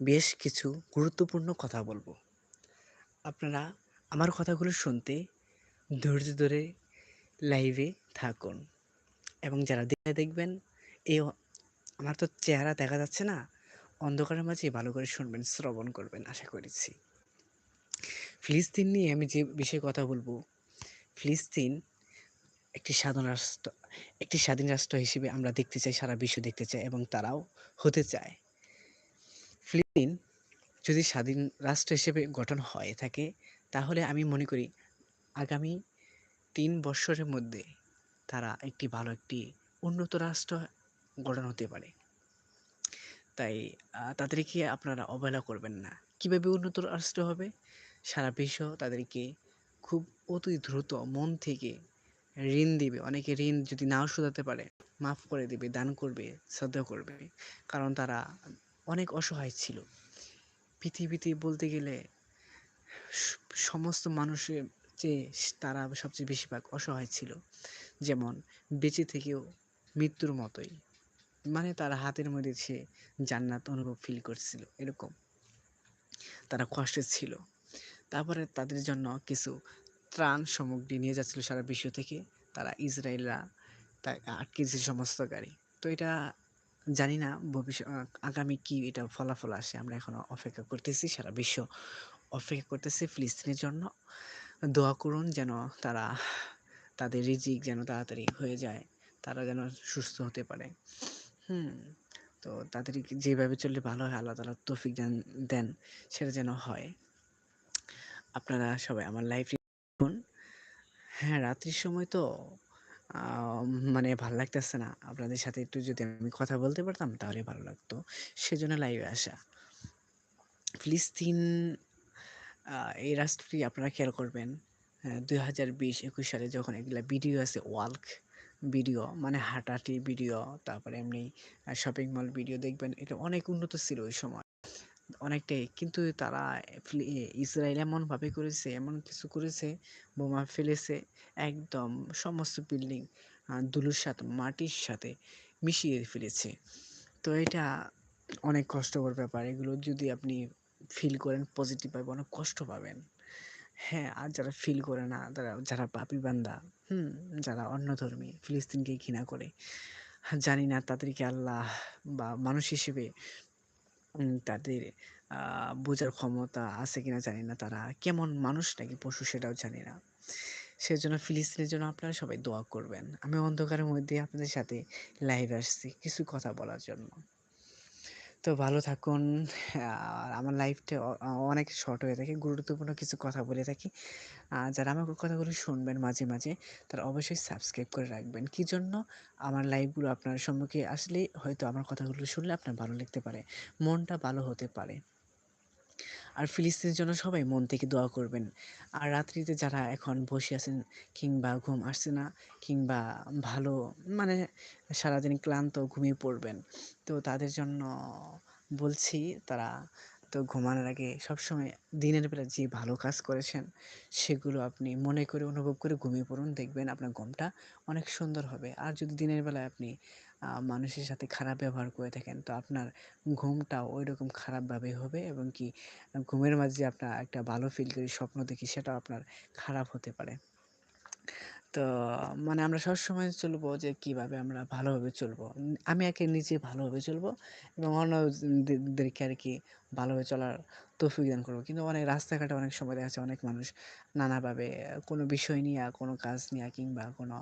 বেশ কিছু গুরুত্বপূর্ণ কথা বলব। আপনারা আমার কথাগুলো শুনতে ধৈর্য ধরে লাইভে থাকুন এবং যারা দেখে দেখবেন এই আমার তো চেহারা দেখা যাচ্ছে না। অন্ধকারের মাঝে ভালো করে শুনবেন, শ্রবণ করবেন আশা করেছি। ফিলিস্তিন নিয়ে আমি যে বিষয়ে কথা বলব, ফিলিস্তিন একটি স্বাধীন রাষ্ট্র একটি স্বাধীন রাষ্ট্র হিসেবে আমরা দেখতে চাই, সারা বিশ্ব দেখতে চাই এবং তারাও হতে চায়। ফিলিস্তিন যদি স্বাধীন রাষ্ট্র হিসেবে গঠন হয়ে থাকে, তাহলে আমি মনে করি আগামী ৩ বৎসরের মধ্যে তারা একটি ভালো একটি উন্নত রাষ্ট্র গঠন হতে পারে। তাই তাদেরকে আপনারা অবহেলা করবেন না। কীভাবে উন্নত রাষ্ট্র হবে? সারা বিশ্ব তাদেরকে খুব অতি দ্রুত মন থেকে ঋণ দিবে। অনেকে ঋণ যদি নাও শোধাতে পারে, মাফ করে দিবে, দান করবে, শ্রদ্ধা করবে। কারণ তারা অনেক অসহায় ছিল। পৃথিবীতে বলতে গেলে সমস্ত মানুষের চেয়ে তারা সবচেয়ে বেশিরভাগ অসহায় ছিল। যেমন বেঁচে থেকেও মৃত্যুর মতোই। মানে তারা হাতের মধ্যে সে জান্নাত অনুভব ফিল করছিল এরকম। তারা কষ্টে ছিল। তারপরে তাদের জন্য কিছু ত্রাণ সামগ্রী নিয়ে যাচ্ছিল সারা বিশ্ব থেকে। তারা ইসরায়েলরা তা আটকেছে সমস্ত গাড়ি। তো এটা জানি না ভবিষ্যৎ আগামী কি এটা ফলাফল আসে। আমরা এখনও অপেক্ষা করতেছি। সারা বিশ্ব অপেক্ষা করতেছে ফিলিস্তিনের জন্য। দোয়া করুন যেন তারা তাদের রিজিক যেন তাড়াতাড়ি হয়ে যায়। তারা যেন সুস্থ হতে পারে। হুম? তো তাদেরকে যেভাবে চললে ভালো হয় আল্লাহ তাআলা তৌফিক দেন দেন সেটা যেন হয়। আপনারা সবাই আমার লাইফ দেখুন। হ্যাঁ, রাত্রির সময় তো মানে ভালো লাগতেছে না। আপনাদের সাথে একটু যদি আমি কথা বলতে পারতাম তাহলে ভালো লাগতো। সেজন্য লাইভে আসা। ফিলিস্তিন এই রাষ্ট্রটি আপনারা খেয়াল করবেন। হ্যাঁ, ২০২০-২১ সালে যখন এগুলা ভিডিও আছে ওয়াল্ক ভিডিও মানে হাঁটাহাঁটি ভিডিও, তারপরে এমনি শপিং মল ভিডিও দেখবেন এটা অনেক উন্নত ছিল ওই সময়। অনেকটাই। কিন্তু তারা ইসরায়েল এমনভাবে করেছে, এমন কিছু করেছে, বোমা ফেলেছে একদম সমস্ত বিল্ডিং আ ধুলোর সাথে মাটির সাথে মিশিয়ে ফেলেছে। তো এটা অনেক কষ্টকর ব্যাপার। এগুলো যদি আপনি ফিল করেন পজিটিভ পাবেন অনেক কষ্ট পাবেন। হ্যাঁ, আর যারা ফিল করে না, তারা যারা পাপী বান্দা, হুম? যারা অন্যধর্মী, ফিলিস্তিনকে ঘৃণা করে, জানি না তাদেরকে আল্লাহ বা মানুষ হিসেবে তাদের বোঝার ক্ষমতা আছে কিনা জানি না। তারা কেমন মানুষ নাকি পশু সেটাও জানি না। সেজন্য ফিলিস্তিনের জন্য আপনারা সবাই দোয়া করবেন। আমি অন্ধকারের মধ্যে আপনাদের সাথে লাইভে আসছি, কিছু কথা বলার জন্য। তো ভালো থাকুন। আমার লাইফটা অনেক শর্ট হয়ে থাকে। গুরুত্বপূর্ণ কিছু কথা বলে থাকি। যারা আমার কথাগুলো শুনবেন মাঝে, মাঝে তারা অবশ্যই সাবস্ক্রাইব করে রাখবেন। কী জন্য? আমার লাইফগুলো আপনার সম্মুখে আসলেই হয়তো আমার কথাগুলো শুনলে আপনার ভালো লাগতে পারে। মনটা ভালো হতে পারে। আর ফিলিস্তিনের জন্য সবাই মন থেকে দোয়া করবেন। আর রাত্রিতে যারা এখন বসে আছেন কিংবা ঘুম আসছে না কিংবা ভালো মানে সারাদিন ক্লান্ত ঘুমিয়ে পড়বেন। তো তাদের জন্য বলছি তারা তো ঘুমানোর আগে সবসময় দিনের বেলা যে ভালো কাজ করেছেন, সেগুলো আপনি মনে করে অনুভব করে ঘুমিয়ে পড়ুন। দেখবেন আপনার ঘুমটা অনেক সুন্দর হবে। আর যদি দিনের বেলায় আপনি মানুষের সাথে খারাপ ব্যবহার করে থাকেন, তো আপনার ঘুমটাও ঐরকম খারাপভাবে হবে এবং কি, ঘুমের মাঝে আপনার একটা ভালো ফিল করি স্বপ্ন দেখি সেটাও আপনার খারাপ হতে পারে। তো মানে আমরা সবসময় চলবো যে কীভাবে আমরা ভালোভাবে চলবো। আমি আগে নিজে ভালোভাবে চলবো এবং অন্যদে দেরকে আরকি ভালোভাবে চলার তৌফিক দান করব। কিন্তু অনেক রাস্তাঘাটে অনেক সময় দেখা যাচ্ছে অনেক মানুষ নানাভাবে কোনো বিষয় নিয়া, কোনো কাজ নিয়া কিংবা কোনো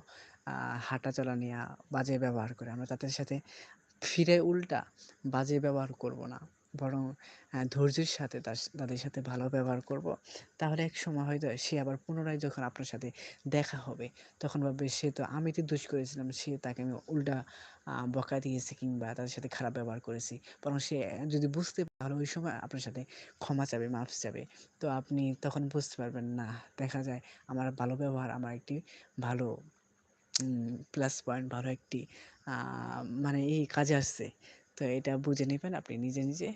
আ হাঁটাচলা নিয়া বাজে ব্যবহার করে। আমরা তাদের সাথে ফিরে উল্টা বাজে ব্যবহার করব না। বরং ধৈর্যের সাথে তাদের সাথে ভালো ব্যবহার করব। তাহলে এক সময় হয়তো সে আবার পুনরায় যখন আপনার সাথে দেখা হবে, তখন ভাববে সে তো আমি তো দোষ করেছিলাম, সে তাকে আমি উল্টা বকা দিয়েছি কিংবা তাদের সাথে খারাপ ব্যবহার করেছি। বরং সে যদি বুঝতে তাহলে ওই সময় আপনার সাথে ক্ষমা চাবে, মাফ চাবে। তো আপনি তখন বুঝতে পারবেন না, দেখা যায় আমার ভালো ব্যবহার আমার একটি ভালো প্লাস পয়েন্ট ভালো একটি মানে এই কাজে আসছে। তো এটা বুঝে নেবেন আপনি নিজে, নিজে।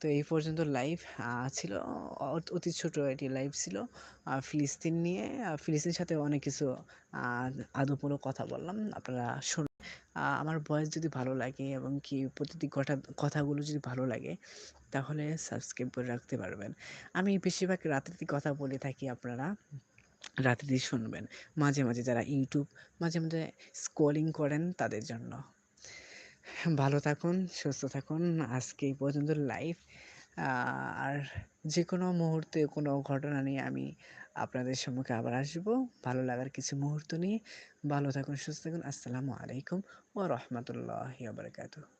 তো এই পর্যন্ত লাইভ ছিল অতি ছোট একটি লাইভ ছিল। ফিলিস্তিন নিয়ে ফিলিস্তিনের সাথে অনেক কিছু আ আদবমূলক কথা বললাম। আপনারা শুন আমার ভয়েস যদি ভালো লাগে এবং কি প্রতিটি কটা কথাগুলো যদি ভালো লাগে তাহলে সাবস্ক্রাইব করে রাখতে পারবেন। আমি বেশিরভাগ রাতেরই কথা বলে থাকি আপনারা রাতেরই শুনবেন। মাঝে, মাঝে যারা ইউটিউব মাঝে, মাঝে স্ক্রলিং করেন তাদের জন্য। ভালো থাকুন, সুস্থ থাকুন। আজকে এই পর্যন্ত লাইভ। আর যে কোনো মুহূর্তে কোনো ঘটনা নিয়ে আমি আপনাদের সম্মুখে আবার আসব ভালো লাগার কিছু মুহূর্ত নিয়ে। ভালো থাকুন, সুস্থ থাকুন। আসসালামু আলাইকুম ও রহমতুল্লাহ।